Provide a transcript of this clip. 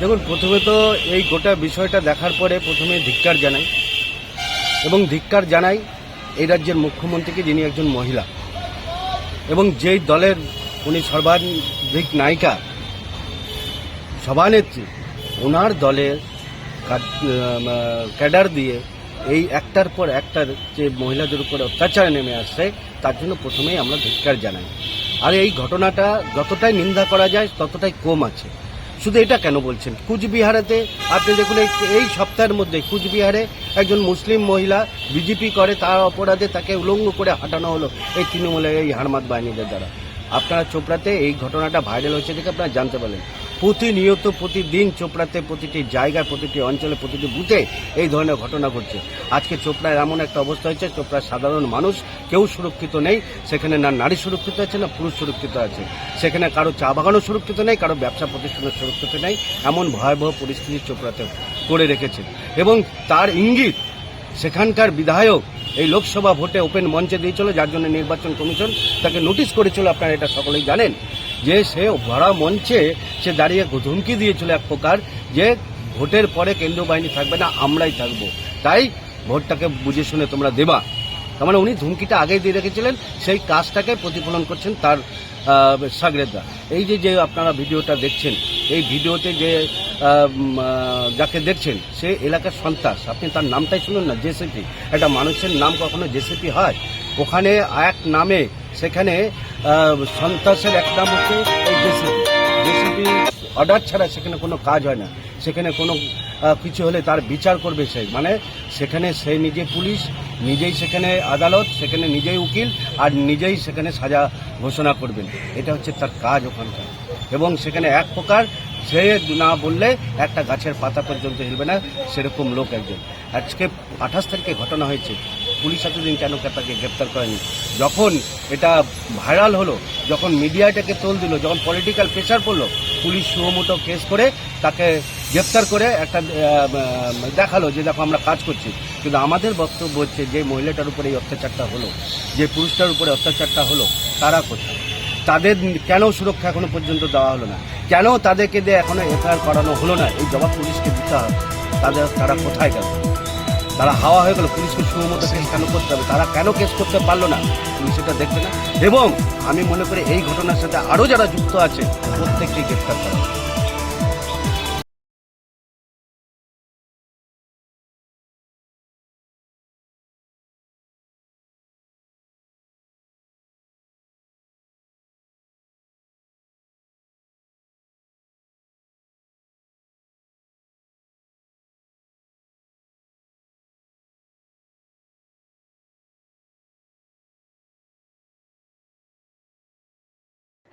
দেখুন, প্রথমে তো এই গোটা বিষয়টা দেখার পরে প্রথমে ধিক্কার জানাই। এবং ধিক্কার জানাই এই রাজ্যের মুখ্যমন্ত্রীকে, যিনি একজন মহিলা। এবং যেই দলের উনি সর্বাধিক নায়িকা, সভানেত্রী, ওনার দলের ক্যাডার দিয়ে এই একটার পর একটা যে মহিলাদের উপর অত্যাচার নেমে আসছে, তার জন্য প্রথমেই আমরা ধিক্কার জানাই। আর এই ঘটনাটা যতটাই নিন্দা করা যায়, ততটাই কম আছে। শুধু এটা কেন বলছেন? কুচবিহারেতে আপনি দেখুন, এই সপ্তাহের মধ্যে কুচবিহারে একজন মুসলিম মহিলা বিজেপি করে, তার অপরাধে তাকে উলঙ্গ করে হাঁটানো হলো এই তৃণমূলের এই হারমাদ বাহিনীদের দ্বারা। আপনারা চোপড়াতে এই ঘটনাটা ভাইরাল হয়েছে দেখে আপনারা জানতে পারলেন। প্রতিনিয়ত প্রতিদিন চোপড়াতে প্রতিটি জায়গায়, প্রতিটি অঞ্চলে, প্রতিটি বুথে এই ধরনের ঘটনা ঘটছে। আজকে চোপড়ায় এমন একটা অবস্থা হয়েছে, চোপড়ার সাধারণ মানুষ কেউ সুরক্ষিত নেই। সেখানে না নারী সুরক্ষিত আছে, না পুরুষ সুরক্ষিত আছে। সেখানে কারও চা বাগানও সুরক্ষিত নেই, কারও ব্যবসা প্রতিষ্ঠানও সুরক্ষিত নেই। এমন ভয়াবহ পরিস্থিতি চোপড়াতে করে রেখেছে। এবং তার ইঙ্গিত, সেখানকার বিধায়ক এই লোকসভা ভোটে ওপেন মঞ্চে দিয়েছিল, যার জন্য নির্বাচন কমিশন তাকে নোটিশ করেছিল। আপনারা এটা সকলেই জানেন। যে সে ভরা মঞ্চে সে দাঁড়িয়ে ধুমকি দিয়েছিল এক প্রকার যে ভোটের পরে কেন্দ্রীয় বাহিনী থাকবে না, আমরাই থাকব। তাই ভোটটাকে বুঝে শুনে তোমরা দেবা। তার মানে উনি ধুমকিটা আগেই দিয়ে রেখেছিলেন, সেই কাজটাকে প্রতিফলন করছেন তার সাগরেদা। এই যে যে আপনারা ভিডিওটা দেখছেন, এই ভিডিওতে যে যাকে দেখছেন, সে এলাকার সন্ত্রাস। আপনি তার নামটাই শুনুন না, জেসিপি। একটা মানুষের নাম কখনো জেসিপি হয়? ওখানে এক নামে সেখানে সন্ত্রাসের এক নাম হচ্ছে এই জেসিপি। জেসিপি অর্ডার ছাড়া সেখানে কোনো কাজ হয় না। সেখানে কোনো কিছু হলে তার বিচার করবে সে। মানে সেখানে সে নিজে পুলিশ, নিজেই সেখানে আদালত, সেখানে নিজেই উকিল আর নিজেই সেখানে সাজা ঘোষণা করবেন। এটা হচ্ছে তার কাজ ওখানকার। এবং সেখানে এক প্রকার সে না বললে একটা গাছের পাতা পর্যন্ত হিলবে না, সেরকম লোক একজন। আজকে আঠাশ তারিখে ঘটনা হয়েছে। পুলিশ এতদিন কেন তাকে গ্রেপ্তার করেনি? যখন এটা ভাইরাল হলো, যখন মিডিয়া এটাকে তোল দিল, যখন পলিটিক্যাল প্রেশার পড়ল, পুলিশ সুমোটো কেস করে তাকে গ্রেপ্তার করে একটা দেখাল যে দেখো আমরা কাজ করছি। কিন্তু আমাদের বক্তব্য হচ্ছে যে মহিলাটার উপরে এই অত্যাচারটা হলো, যে পুরুষটার উপরে অত্যাচারটা হলো, তারা কোথায়? তাদের কেন সুরক্ষা এখনও পর্যন্ত দেওয়া হলো না? কেন তাদেরকে দিয়ে এখনও এফআইআর করানো হলো না? এই জবাব পুলিশকে দিতে হবে। তাদের, তারা কোথায় গেল? তারা হাওয়া হয়ে গেল, পুলিশকে সুমতো কেস কেন করতে হবে? তারা কেন কেস করতে পারল না? তুমি সেটা দেখবে না। এবং আমি মনে করি এই ঘটনার সাথে আরও যারা যুক্ত আছে প্রত্যেককে গ্রেপ্তার করা।